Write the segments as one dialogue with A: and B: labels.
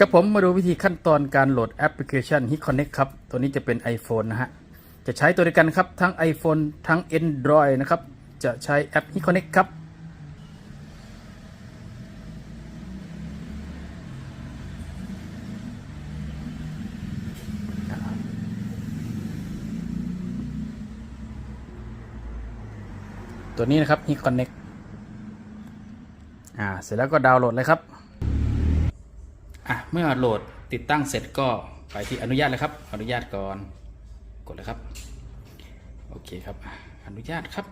A: กับผมมาดูวิธีขั้นตอนการโหลดแอปพลิเคชัน Hit Connect ครับ ตัวนี้จะเป็น iPhone นะฮะ จะใช้ตัวเดียวกันครับ ทั้ง iPhone ทั้ง Android นะครับ จะใช้แอป Hit Connect ครับ ตัวนี้นะครับ Hit Connect อ่า เสร็จแล้วก็ดาวน์โหลดเลยครับ เมื่อโหลดติดตั้งเสร็จก็ไปที่อนุญาตเลยครับ อนุญาตก่อน กดเลยครับ โอเคครับ อนุญาตครับ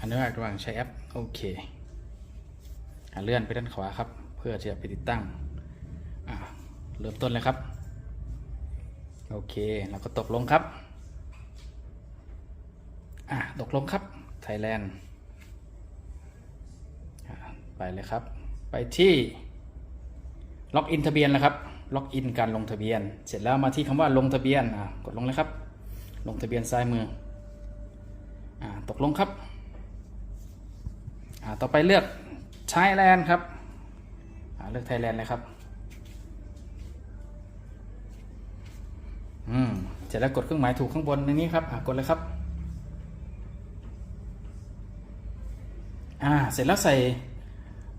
A: อนุญาตระหว่างใช้แอป โอเคอเลื่อนไปด้านขวาครับ เพื่อจะไปติดตั้ง เริ่มต้นเลยครับ โอเค แล้วก็ตกลงครับ อะ ตกลงครับ ไทยแลนด์ ไปเลยครับ ไปที่ล็อกอินทะเบียนนะครับ ล็อกอินการลงทะเบียน เสร็จแล้วมาที่คำว่าลงทะเบียนอ่ากดลงเลยครับ ลงทะเบียนซ้ายมืออ่าตกลงครับอ่าต่อไปเลือกไทยแลนด์ครับอ่าเลือกไทยแลนด์เลยครับอืมเสร็จแล้วกดเครื่องหมายถูกข้างบนในนี้ครับอ่ากดเลยครับอ่าเสร็จแล้วใส่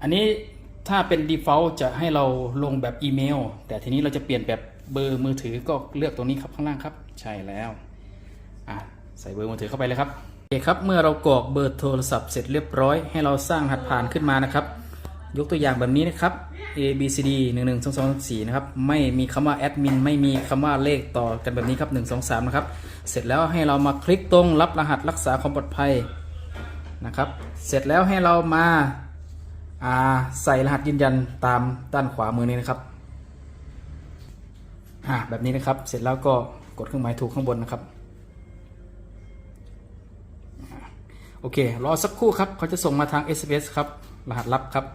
A: อันนี้ถ้าเป็น default จะให้เราลงแบบอีเมล แต่ทีนี้เราจะเปลี่ยนแบบเบอร์มือถือก็เลือกตรงนี้ครับข้างล่างครับ ใช่แล้วอ่าใส่เบอร์มือถือเข้าไปเลยครับโอเคครับ เมื่อเรากรอกเบอร์โทรศัพท์เสร็จเรียบร้อย ให้เราสร้างรหัสผ่านขึ้นมานะครับ ยกตัวอย่างแบบนี้นะครับ A B C D 1 1 2 2 4นะครับ ไม่มีคำว่าแอดมินไม่มีคำว่าเลขต่อกันแบบนี้ครับ 1 2 3 นะครับ เสร็จแล้วให้เรามาคลิกตรงรับรหัสรักษาความปลอดภัยนะครับ เสร็จแล้วให้เรามาา ใส่รหัสยืนยันตามด้านขวามือนี้นะครับแบบนี้นะครับ เสร็จแล้วก็กดเครื่องหมายถูกข้างบนนะครับ โอเค รอสักครู่ครับเขาจะส่งมาทาง SMS ครับ รหัสลับครับ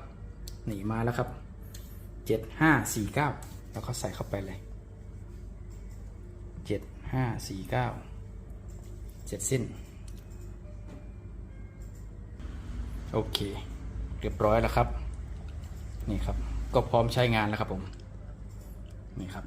A: นี่มาแล้วครับ 7549 แล้วก็ใส่เข้าไปเลย 7549 เสร็จสิ้น โอเค เรียบร้อยแล้วครับ นี่ครับ ก็พร้อมใช้งานแล้วครับผม นี่ครับ